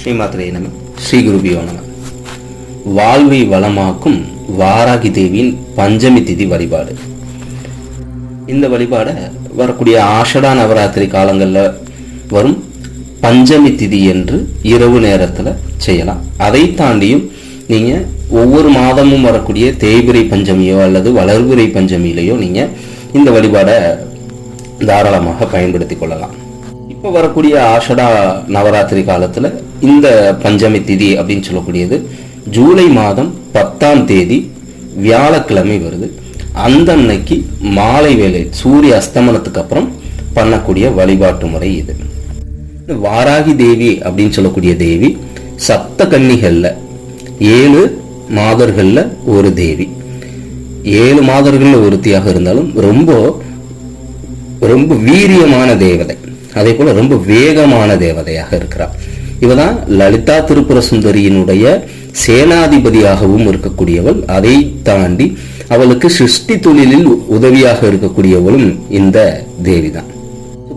ஸ்ரீமாத்திரே நம ஸ்ரீ குருபியோ நம. வாழ்வை வளமாக்கும் வாராகி தேவியின் பஞ்சமி திதி வழிபாடு. இந்த வழிபாடை வரக்கூடிய ஆஷடா நவராத்திரி காலங்களில் வரும் பஞ்சமி திதி என்று இரவு நேரத்தில் செய்யலாம். அதை தாண்டியும் நீங்கள் ஒவ்வொரு மாதமும் வரக்கூடிய தேய்பிரை பஞ்சமியோ அல்லது வளர்பிறை பஞ்சமியிலையோ நீங்கள் இந்த வழிபாடை தாராளமாக பயன்படுத்தி கொள்ளலாம். இப்போ வரக்கூடிய ஆஷடா நவராத்திரி காலத்தில் இந்த பஞ்சமி திதி அப்படின்னு சொல்லக்கூடியது. ஜூலை மாதம் பத்தாம் தேதி வியாழக்கிழமை வருது. அந்த அன்னைக்கு மாலை வேலை சூரிய அஸ்தமனத்துக்கு அப்புறம் பண்ணக்கூடிய வழிபாட்டு முறை இது. வாராகி தேவி அப்படின்னு சொல்லக்கூடிய தேவி சப்த கன்னிகள்ல ஏழு மாதர்கள்ல ஒரு தேவி. ஏழு மாதர்கள்ல ஒருத்தியாக இருந்தாலும் ரொம்ப ரொம்ப வீரியமான தேவதை. அதே போல ரொம்ப வேகமான தேவதையாக இருக்கிறார் இவதான் லலிதா திருப்புர சுந்தரியினுடைய சேனாதிபதியாகவும் இருக்கக்கூடியவள். அதை தாண்டி அவளுக்கு சிருஷ்டி தொழிலில் உதவியாக இருக்கக்கூடியவளும் இந்த தேவிதான்.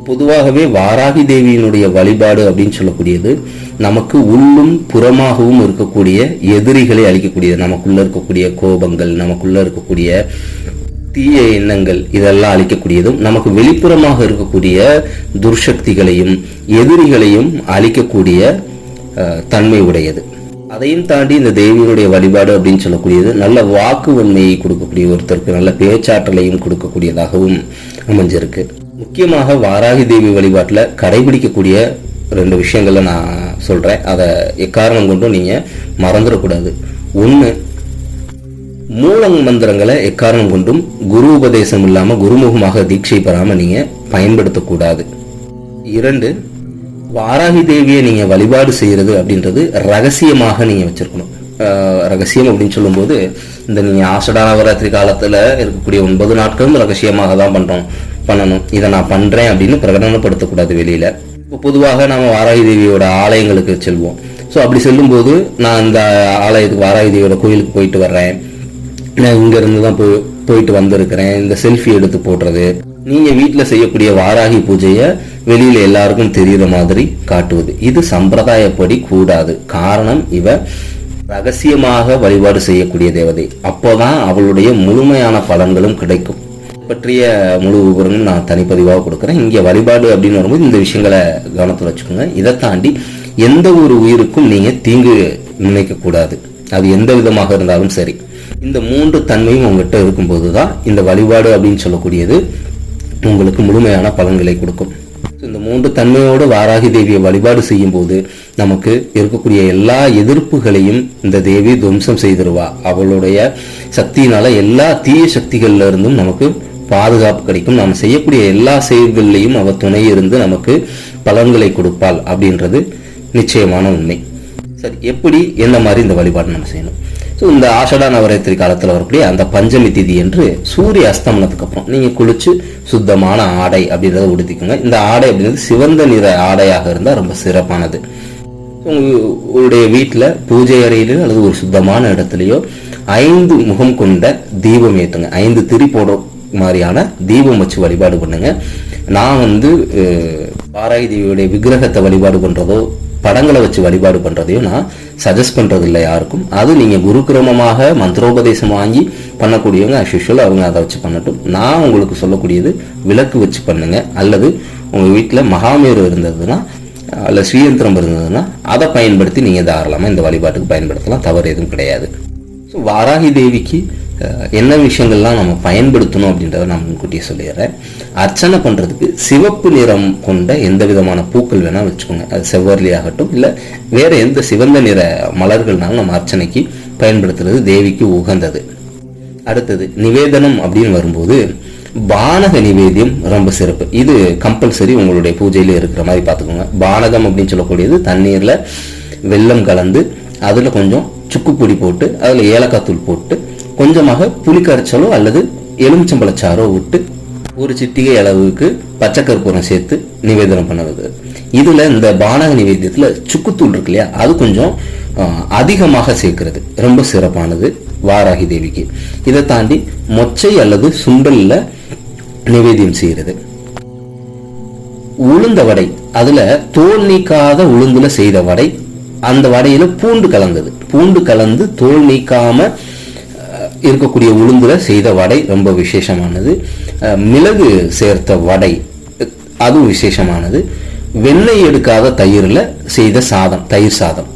பொதுவாகவே வாராகி தேவியினுடைய வழிபாடு அப்படின்னு சொல்லக்கூடியது நமக்கு உள்ளும் புறமாகவும் இருக்கக்கூடிய எதிரிகளை அளிக்கக்கூடியது நமக்குள்ள இருக்கக்கூடிய கோபங்கள் நமக்குள்ள இருக்கக்கூடிய தீய எண்ணங்கள் இதெல்லாம் அழிக்கக்கூடியதும் நமக்கு வெளிப்புறமாக இருக்கக்கூடிய துர்சக்திகளையும் எதிரிகளையும் அழிக்கக்கூடிய தன்மை உடையது. அதையும் தாண்டி இந்த தேவியனுடைய வழிபாடு அப்படின்னு சொல்லக்கூடியது நல்ல வாக்கு வன்மையை கொடுக்கக்கூடிய ஒருத்தருக்கு நல்ல பேச்சாற்றலையும் கொடுக்கக்கூடியதாகவும் அமைஞ்சிருக்கு. முக்கியமாக வாராகி தேவி வழிபாட்டில் கடைபிடிக்கக்கூடிய ரெண்டு விஷயங்களை நான் சொல்கிறேன் அதை எக்காரணம் கொண்டும் நீங்கள் மறந்துடக்கூடாது. ஒன்று மூலங் மந்திரங்களை எக்காரணம் கொண்டும் குரு உபதேசம் இல்லாம குருமுகமாக தீட்சை பெறாமல் நீங்க பயன்படுத்தக்கூடாது இரண்டு வாராகி தேவியை நீங்க வழிபாடு செய்யறது அப்படின்றது ரகசியமாக நீங்க வச்சிருக்கணும். ஆஹ் ரகசியம் அப்படின்னு சொல்லும்போது இந்த நீங்க ஆசடா நவராத்திரி காலத்துல இருக்கக்கூடிய ஒன்பது நாட்களும் ரகசியமாக தான் பண்ணுறோம் பண்ணணும். இதை நான் பண்றேன் அப்படின்னு பிரகடனப்படுத்தக்கூடாது வெளியில. இப்போ பொதுவாக நாம வாராகி தேவியோட ஆலயங்களுக்கு செல்வோம். ஸோ அப்படி செல்லும்போது நான் இந்த ஆலயத்துக்கு வாராகி தேவியோட கோயிலுக்கு போயிட்டு வர்றேன். நான் இங்கேருந்து தான் போய் போயிட்டு வந்திருக்கிறேன். இந்த செல்ஃபி எடுத்து போடுறது. நீங்க வீட்டில் செய்யக்கூடிய வாராகி பூஜையை வெளியில் எல்லாருக்கும் தெரிகிற மாதிரி காட்டுவது. இது சம்பிரதாயப்படி கூடாது. காரணம் இவ ரகசியமாக வழிபாடு செய்யக்கூடிய தேவதை. அப்போதான் அவளுடைய முழுமையான பலன்களும் கிடைக்கும். பற்றிய முழு விவரங்களும் நான் தனிப்பதிவாக கொடுக்குறேன். இங்கே வழிபாடு அப்படின்னு வரும்போது இந்த விஷயங்களை கவனத்தில் வச்சுக்கோங்க. இதை தாண்டி எந்த ஒரு உயிருக்கும் நீங்கள் தீங்கு நினைக்கக்கூடாது. அது எந்த விதமாக இருந்தாலும் சரி. இந்த மூன்று தன்மையும் உங்ககிட்ட இருக்கும்போது தான் இந்த வழிபாடு அப்படின்னு சொல்லக்கூடியது உங்களுக்கு முழுமையான பலன்களை கொடுக்கும். இந்த மூன்று தன்மையோடு வாராகி தேவியை வழிபாடு செய்யும் போது நமக்கு இருக்கக்கூடிய எல்லா எதிர்ப்புகளையும் இந்த தேவி துவம்சம் செய்திருவா. அவளுடைய சக்தியினால எல்லா தீய சக்திகள்ல இருந்தும் நமக்கு பாதுகாப்பு கிடைக்கும். நாம் செய்யக்கூடிய எல்லா செயல்கள்லையும் அவ துணை இருந்து நமக்கு பலன்களை கொடுப்பாள் அப்படின்றது நிச்சயமான உண்மை. சரி எப்படி என்ன மாதிரி இந்த வழிபாடு நம்ம செய்யணும்? ஸோ இந்த ஆஷடா நவராத்திரி காலத்தில் வரக்கூடிய அந்த பஞ்சமி திதி என்று சூரிய அஸ்தமனத்துக்கு அப்புறம் நீங்கள் குளிச்சு சுத்தமான ஆடை அப்படின்றத உடுத்திக்கோங்க. இந்த ஆடை அப்படின்றது சிவந்த நிற ஆடையாக இருந்தால் ரொம்ப சிறப்பானது. உங்களுடைய வீட்டில் பூஜை அறையிலோ அல்லது ஒரு சுத்தமான இடத்துலையோ ஐந்து முகம் கொண்ட தீபம் ஏற்றுங்க ஐந்து திரி போடுற மாதிரியான தீபம் வச்சு வழிபாடு பண்ணுங்க. நான் வந்து பாராய் தேவியுடைய விக்கிரகத்தை வழிபாடு பண்ணுறதோ படங்களை வச்சு வழிபாடு பண்ணுறதையும் நான் சஜஸ்ட் பண்ணுறது இல்லை யாருக்கும். அது நீங்கள் குருக்கிரமமாக மந்திரோபதேசம் வாங்கி பண்ணக்கூடியவங்க அஸ் யூஷுவல் அவங்க அதை வச்சு பண்ணட்டும். நான் உங்களுக்கு சொல்லக்கூடியது விளக்கு வச்சு பண்ணுங்கள் அல்லது உங்கள் வீட்டில் மகாமேரு இருந்ததுன்னா அல்ல ஸ்ரீயந்திரம் இருந்ததுன்னா அதை பயன்படுத்தி நீங்கள் தாராளமாக இந்த வழிபாட்டுக்கு பயன்படுத்தலாம். தவறு எதுவும் கிடையாது. ஸோ வாராகி தேவிக்கு என்ன விஷயங்கள்லாம் நம்ம பயன்படுத்தணும் அப்படின்றத நான் முன்கூட்டியே சொல்லிடுறேன். அர்ச்சனை பண்ணுறதுக்கு சிவப்பு நிறம் கொண்ட எந்த விதமான பூக்கள் வேணால் வச்சுக்கோங்க. அது செவ்வரளி ஆகட்டும் இல்லை வேற எந்த சிவந்த நிற மலர்கள்னாலும் நம்ம அர்ச்சனைக்கு பயன்படுத்துறது தேவிக்கு உகந்தது. அடுத்தது நிவேதனம் அப்படின்னு வரும்போது பானக நிவேதியம் ரொம்ப சிறப்பு. இது கம்பல்சரி உங்களுடைய பூஜையிலே இருக்கிற மாதிரி பார்த்துக்கோங்க. பானகம் அப்படின்னு சொல்லக்கூடியது தண்ணீர்ல வெல்லம் கலந்து அதுல கொஞ்சம் சுக்குப்பொடி போட்டு அதுல ஏலக்காய் தூள் போட்டு கொஞ்சமாக புளி கரைச்சலோ அல்லது எலுமிச்சம்பழச்சாரோ விட்டு ஒரு சிட்டிகை அளவுக்கு பச்சை கற்பூரம் சேர்த்து நிவேதனம் பண்ணுறது. இதுல இந்த பானக நிவேத்தியத்தில் சுக்குத்தூள் இருக்கு இல்லையா? அது கொஞ்சம் அதிகமாக சேர்க்கிறது. ரொம்ப சிறப்பானது வாராகி தேவிக்கு. இதை தாண்டி மொச்சை அல்லது சுண்டலில் நிவேதியம் செய்யறது. உளுந்த வடை அதுல தோல் நீக்காத உளுந்துல செய்த வடை அந்த வடையில பூண்டு கலந்தது. பூண்டு கலந்து தோல் நீக்காம இருக்கக்கூடிய உளுந்தில் செய்த வடை ரொம்ப விசேஷமானது. மிளகு சேர்த்த வடை அதுவும் விசேஷமானது. வெண்ணெய் எடுக்காத தயிரில் செய்த சாதம் தயிர் சாதம்.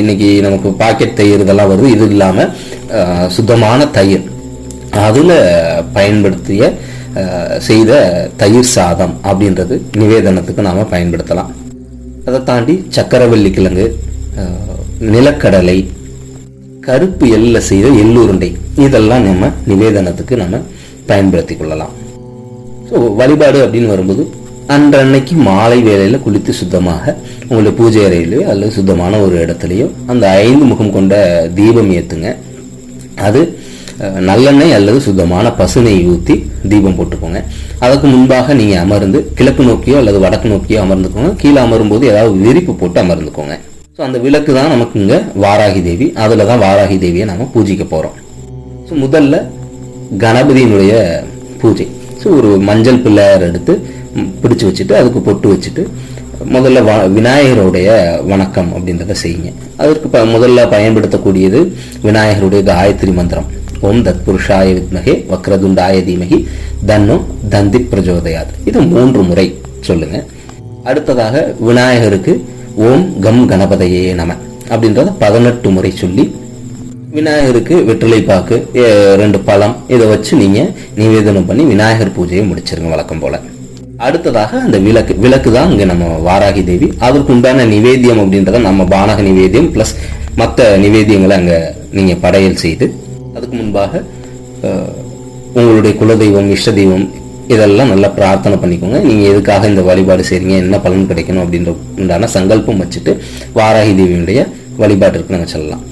இன்னைக்கு நமக்கு பாக்கெட் தயிர் இதெல்லாம் வருது. இது இல்லாமல் சுத்தமான தயிர். அதில் பயன்படுத்திய செய்த தயிர் சாதம் அப்படின்றது நிவேதனத்துக்கு நாம் பயன்படுத்தலாம். அதை தாண்டி சக்கரவள்ளி கிழங்கு நிலக்கடலை கருப்பு எல்ல செய்த எள்ளுருண்டை. இதெல்லாம் நம்ம நிவேதனத்துக்கு நம்ம பயன்படுத்தி கொள்ளலாம். ஸோ வழிபாடு அப்படின்னு வரும்போது அன்றன்னைக்கு மாலை வேளையில் குளித்து சுத்தமாக உங்களுடைய பூஜை அறையிலையோ அல்லது சுத்தமான ஒரு இடத்துலையோ அந்த ஐந்து முகம் கொண்ட தீபம் ஏற்றுங்க அது நல்லெண்ணெய் அல்லது சுத்தமான பசுநெய் ஊற்றி தீபம் போட்டுக்கோங்க. அதுக்கு முன்பாக நீங்கள் அமர்ந்து கிழக்கு நோக்கியோ அல்லது வடக்கு நோக்கியோ அமர்ந்துக்கோங்க. கீழே அமரும்போது ஏதாவது விரிப்பு போட்டு அமர்ந்துக்கோங்க. ஸோ அந்த விளக்கு தான் நமக்கு இங்கே வாராகி தேவி. அதில் தான் வாராகி தேவியை நாம் பூஜிக்க போகிறோம் ஸோ முதல்ல கணபதியினுடைய பூஜை. ஸோ ஒரு மஞ்சள் பிள்ளையார் எடுத்து பிடிச்சு வச்சுட்டு அதுக்கு பொட்டு வச்சுட்டு முதல்ல வ- விநாயகருடைய வணக்கம் அப்படின்றத செய்யுங்க. அதற்கு ப- முதல்ல பயன்படுத்தக்கூடியது விநாயகருடைய காயத்ரி மந்திரம். ஓம் தத்புருஷாய வித்மகே வக்ரதுண்டாய தீமகி தன்னோ தந்தி பிரஜோதயாத். இது மூன்று முறை சொல்லுங்க. அடுத்ததாக விநாயகருக்கு ஓம் கம் கணபதையே நம அப்படின்றத பதினெட்டு முறை சொல்லி விநாயகருக்கு வெற்றிலை பாக்கு ரெண்டு பழம் இதை வச்சு நீங்க நிவேதனம் பண்ணி விநாயகர் பூஜையை முடிச்சிருங்க வழக்கம் போல. அடுத்ததாக அந்த விளக்கு விளக்கு தான் இங்க நம்ம வாராகி தேவி. அதற்கு உண்டான நிவேத்தியம் அப்படின்றத நம்ம பானக நிவேத்தியம் பிளஸ் மற்ற நிவேத்தியங்களை அங்க நீங்க படையல் செய்து அதுக்கு முன்பாக அஹ், உங்களுடைய குலதெய்வம் இஷ்ட தெய்வம் இதெல்லாம் நல்லா பிரார்த்தனை பண்ணிக்கோங்க. நீங்க எதுக்காக இந்த வழிபாடு செய்கிறீங்க என்ன பலன் கிடைக்கணும்? அப்படின்ற உண்டான சங்கல்பம் வச்சுட்டு வாராகி தேவியுடைய வழிபாட்டிற்கு நாங்கள் சொல்லலாம்.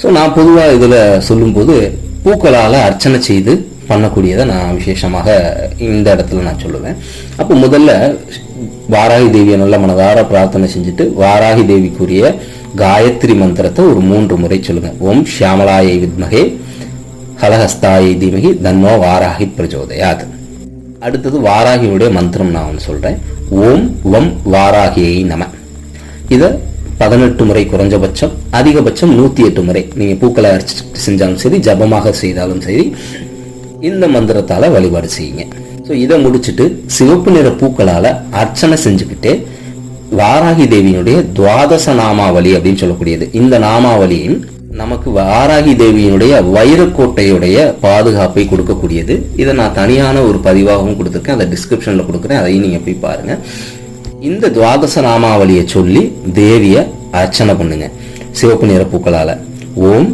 ஸோ நான் பொதுவாக இதில் சொல்லும்போது பூக்களால் அர்ச்சனை செய்து பண்ணக்கூடியதை நான் விசேஷமாக இந்த இடத்துல நான் சொல்லுவேன். அப்போ முதல்ல வாராகி தேவியை நல்ல மனதார பிரார்த்தனை செஞ்சுட்டு வாராகி தேவிக்குரிய காயத்ரி மந்திரத்தை ஒரு மூன்று முறை சொல்லுங்க ஓம் ஷியாமலாயை வித்மகே ஹலஹஸ்தாயை தீமகி தன்னோ வாராகி பிரஜோதயாத். அடுத்தது வாராகியுடைய மந்திரம் நான் வந்து சொல்றேன். ஓம் வம் வாராகியை நம. இதை பதினெட்டு முறை குறைஞ்சபட்சம் அதிகபட்சம் நூத்தி எட்டு முறை. நீங்க பூக்களை அரைச்சி செஞ்சாலும் சரி ஜபமாக செய்தாலும் சரி இந்த மந்திரத்தால வழிபாடு செய்யுங்க. ஸோ இதை முடிச்சுட்டு சிவப்பு நிற பூக்களால அர்ச்சனை செஞ்சுக்கிட்டு வாராகி தேவியினுடைய துவாதச நாமாவளி அப்படின்னு சொல்லக்கூடியது. இந்த நாமாவளியின் நமக்கு வாராகி தேவியினுடைய வைரக்கோட்டையுடைய பாதுகாப்பை கொடுக்கக்கூடியது. இதை நான் தனியான ஒரு பதிவாகவும் கொடுத்துருக்கேன். அதை டிஸ்கிரிப்ஷனில் கொடுக்குறேன். அதையும் நீங்கள் போய் பாருங்கள் இந்த துவாதச நாமாவளியை சொல்லி தேவியை அர்ச்சனை பண்ணுங்க. சிவப்பு நிற பூக்களால். ஓம்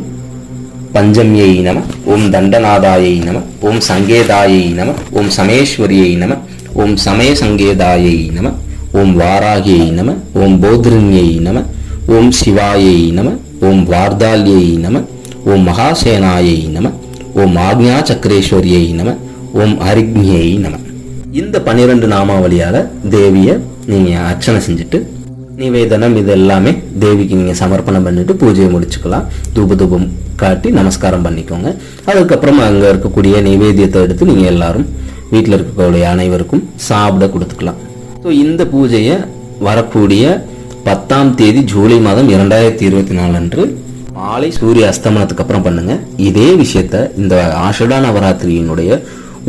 பஞ்சமியை நம ஓம் தண்டநாதாயை நம ஓம் சங்கேதாயை நம ஓம் சமேஸ்வரியை நம ஓம் சமய சங்கேதாயை நம ஓம் வாராகியை நம ஓம் போத்ரின்யை நம ஓம் சிவாயை நம ஓம் வார்தால்யை நம ஓம் மகாசேனாயை நம ஓம் ஆக்ஞா சக்கரேஸ்வரியை நம ஓம் அரிக்ஞியை நம. இந்த பன்னிரெண்டு நாமாவளியால தேவியை நீங்கள் அர்ச்சனை செஞ்சுட்டு நிவேதனம் இது எல்லாமே தேவிக்கு நீங்க சமர்ப்பணம் பண்ணிட்டு பூஜையை முடிச்சுக்கலாம். தூப தூபம் காட்டி நமஸ்காரம் பண்ணிக்கோங்க. அதுக்கப்புறம் அங்க இருக்கக்கூடிய நிவேதியத்தை எடுத்து நீங்கள் எல்லாரும் வீட்டில் இருக்கக்கூடிய அனைவருக்கும் சாப்பிட கொடுத்துக்கலாம். ஸோ இந்த பூஜையை வரக்கூடிய பத்தாம் தேதி ஜூலை மாதம் இரண்டாயிரத்தி இருபத்தி நாலு அன்று மாலை சூரிய அஸ்தமனத்துக்கு அப்புறம் பண்ணுங்க. இதே விஷயத்த இந்த ஆஷடா நவராத்திரியினுடைய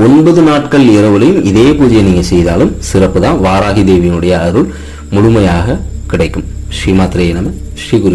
ஒன்பது நாட்கள் இரவுலையும் இதே பூஜையை நீங்க செய்தாலும் சிறப்பு தான் வாராகி தேவியினுடைய அருள் முழுமையாக கிடைக்கும். ஸ்ரீமாத்திரையை நம்ம ஸ்ரீ குரு